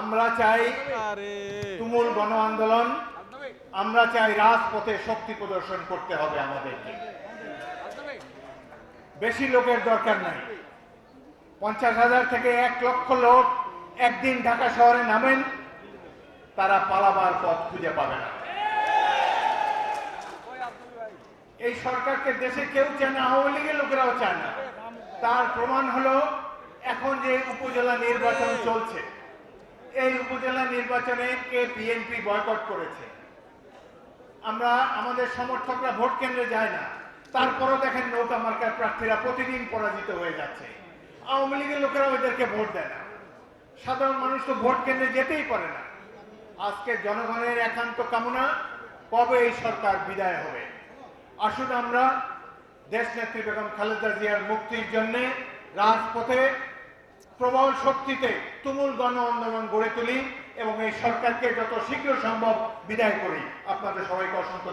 আমরা চাই তুমুল গণ আন্দোলন আমরা চাই রাজপথে শক্তি প্রদর্শন করতে হবে আমাদেরকে। বেশি লোকের দরকার নাই। পঞ্চাশ হাজার থেকে এক লক্ষ লোক একদিন ঢাকা শহরে নামেন তারা পালাবার পথ খুঁজে পাবে না। এই সরকারকে দেশে কেউ চায় না আওয়ামী লীগের লোকেরাও চায় না। তার প্রমাণ হলো এখন যে উপজেলা নির্বাচন চলছে, এই উপজেলা নির্বাচনে কে বিএনপি বয়কট করেছে? আমরা, আমাদের সমর্থকরা ভোট কেন্দ্রে যায় না। তারপরও দেখেন নৌকা মার্কার প্রার্থীরা প্রতিদিন পরাজিত হয়ে যাচ্ছে। আওয়ামী লীগের লোকেরা ওদেরকে ভোট দেয় না। সাধারণ মানুষ তো ভোট কেন্দ্রে যেতেই পারে না। আজকে জনগণের একান্ত কামনা, কবে এই সরকার বিদায় হবে? আসুন আমরা দেশ নেত্রী বেগম খালেদা জিয়ার মুক্তির জন্য রাজপথে প্রবল শক্তিতে তুমুল গণ আন্দোলন গড়ে তুলি এবং এই সরকারকে যত শীঘ্র সম্ভব বিদায় করি। আপনাদের সবাইকে অসংখ্য